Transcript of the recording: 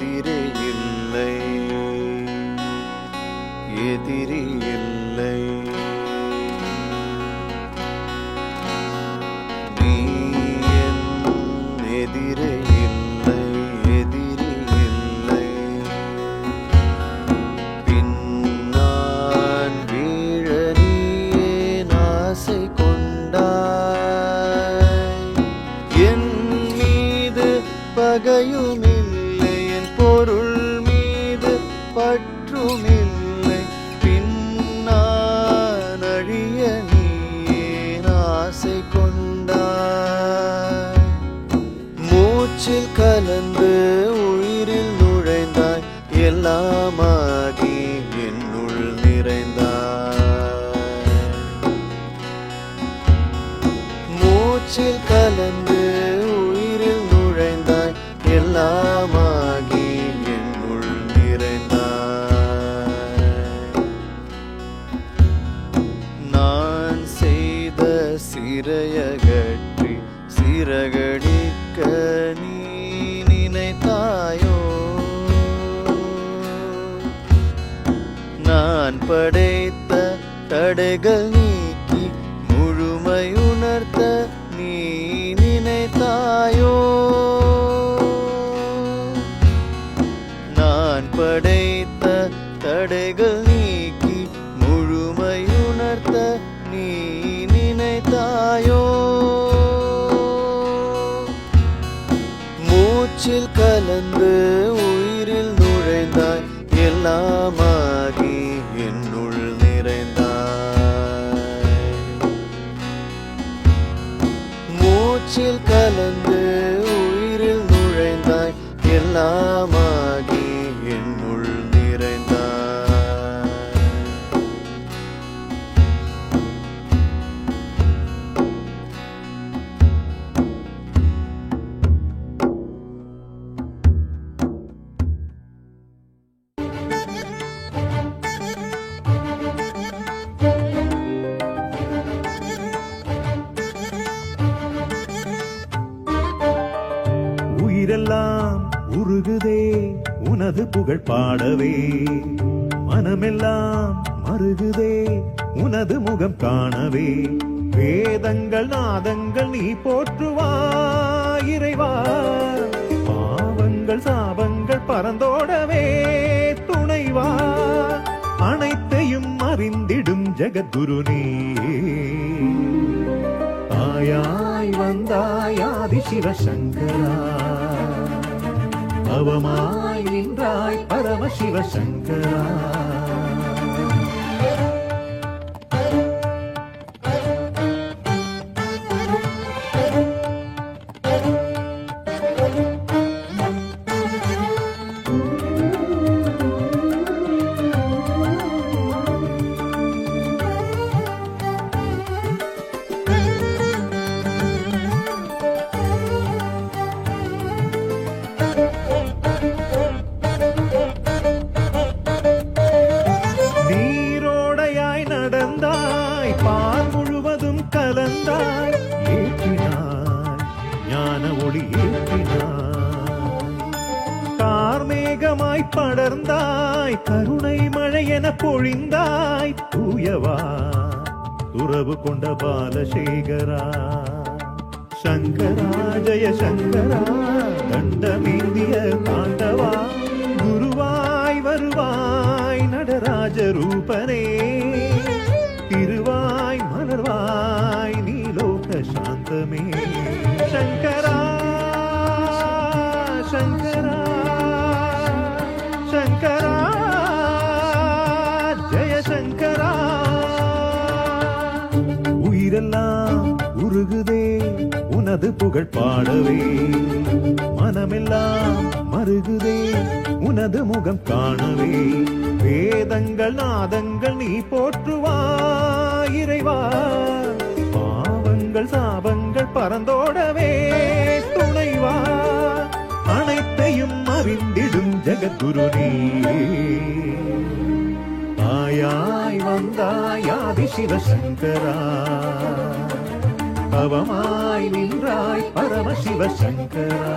எதிரே இல்லை. எதிரி இல்லை. சற்றுமில்லை. பின்னான் அழிய நீயே ஆசை கொண்டாய்? மூச்சில் கலந்து உயிரில் நுழைந்தாய். எல்லாமாகி என்னுள் நிறைந்தாய். மூச்சில் கலந்து சிறகடிக்க நீ நினைத்தாயோ? நான் படைத்த தடைகள் நீக்கி முழுமையுணர்த்த நீ நினைத்தாயோ? நான் படை மூச்சில் கலந்து உயிரில் நுழைந்தாய். எல்லாமாகி என்னுள் நிறைந்தாய். மூச்சில் கலந்து உயிரில் நுழைந்தாய். எல்லாமா உயிரெல்லாம் உருகுதே உனது புகழ் பாடவே. மனமெல்லாம் மருகுதே உனது முகம் காணவே. வேதங்கள் நாதங்கள் நீ போற்றுவாய் இறைவா. பாவங்கள் சாபங்கள் பறந்தோடவே துணைவா. அனைத்தையும் அறிந்திடும் ஜெகத்குரு நீ ஆயாய் வந்தாய் ஆதி சிவசங்கரா பவமாய் நின்றாய் பரமசிவ சங்கரா. நீரோடையாய் பால் முழுவதும் கலந்தாய் ஏற்றினாய் ஞான ஒளி ஏற்றினாய். கார்மேகமாய் படர்ந்தாய் கருணை மழை என பொழிந்தாய் தூயவா துறவு கொண்ட பாலசேகரா. சங்கரா ஜய சங்கரா தண்டமேந்திய தாண்டவா குருவாய் வருவாய் நடராஜ ரூபனே. உருகுதே உனது புகழ் பாடவே. மனமெல்லாம் மருகுதே உனது முகம் காணவே. வேதங்கள் நாதங்கள் நீ போற்றுவாய் இறைவா. பாவங்கள் சாபங்கள் பறந்தோடவே துணைவா. அனைத்தையும் அறிந்திடும் ஜெகத்குரு நீ ஆயாய் வந்தாய் ஆதி சிவசங்கரா அவமாய் நின்றாய் பரமசிவ சங்கரா.